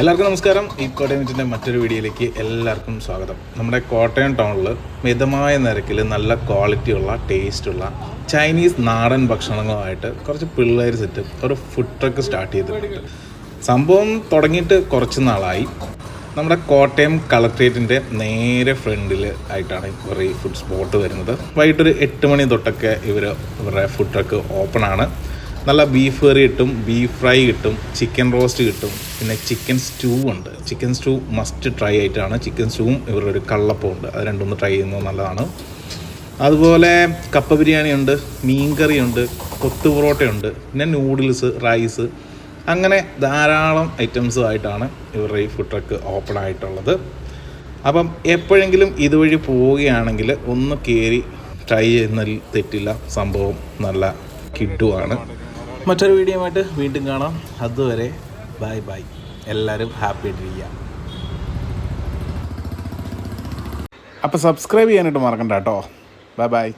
എല്ലാവർക്കും നമസ്കാരം. ഈ കോട്ടയം മീറ്റിന്റെ മറ്റൊരു വീഡിയോയിലേക്ക് എല്ലാവർക്കും സ്വാഗതം. നമ്മുടെ കോട്ടയം ടൗണിൽ മിതമായ നിരക്കിൽ നല്ല ക്വാളിറ്റിയുള്ള ടേസ്റ്റുള്ള ചൈനീസ് നാടൻ ഭക്ഷണങ്ങളുമായിട്ട് കുറച്ച് പിള്ളേർ സെറ്റ് ഒരു ഫുഡ് ട്രക്ക് സ്റ്റാർട്ട് ചെയ്തിട്ടുണ്ട്. സംഭവം തുടങ്ങിയിട്ട് കുറച്ച് നാളായി. നമ്മുടെ കോട്ടയം കളക്ട്രേറ്റിന്റെ നേരെ ഫ്രണ്ടിൽ ആയിട്ടാണ് ഇവർ ഈ ഫുഡ് സ്പോട്ട് വരുന്നത്. വൈകിട്ടൊരു എട്ട് മണി തൊട്ടൊക്കെ ഇവർ ഇവരുടെ ഫുഡ് ട്രക്ക് ഓപ്പൺ ആണ്. നല്ല ബീഫ് കറി കിട്ടും ബീഫ് ഫ്രൈ കിട്ടും ചിക്കൻ റോസ്റ്റ് കിട്ടും. പിന്നെ ചിക്കൻ സ്റ്റൂ ഉണ്ട്. ചിക്കൻ സ്റ്റൂ മസ്റ്റ് ട്രൈ ആയിട്ടാണ് ചിക്കൻ സ്റ്റൂവും ഇവരുടെ ഒരു കള്ളപ്പം ഉണ്ട്. അത് രണ്ടൊന്ന് ട്രൈ ചെയ്യുന്നത് നല്ലതാണ്. അതുപോലെ കപ്പ ബിരിയാണി ഉണ്ട് മീൻ കറി ഉണ്ട് കൊത്തു പൊറോട്ടയുണ്ട് പിന്നെ നൂഡിൽസ് റൈസ് അങ്ങനെ ധാരാളം ഐറ്റംസ് ആയിട്ടാണ് ഇവരുടെ ഈ ഫുഡ് ട്രക്ക് ഓപ്പൺ ആയിട്ടുള്ളത്. അപ്പം എപ്പോഴെങ്കിലും ഇതുവഴി പോവുകയാണെങ്കിൽ ഒന്ന് കയറി ട്രൈ ചെയ്യുന്നതിൽ തെറ്റില്ല. സംഭവം നല്ല കിട്ടുവാണ്. മറ്റൊരു വീഡിയോയുമായിട്ട് വീണ്ടും കാണാം. അതുവരെ ബൈ ബൈ. എല്ലാവരും ഹാപ്പി ആയിട്ടിരിക്കുക അപ്പോൾ സബ്സ്ക്രൈബ് ചെയ്യാനായിട്ട് മറക്കണ്ട കേട്ടോ. Bye bye.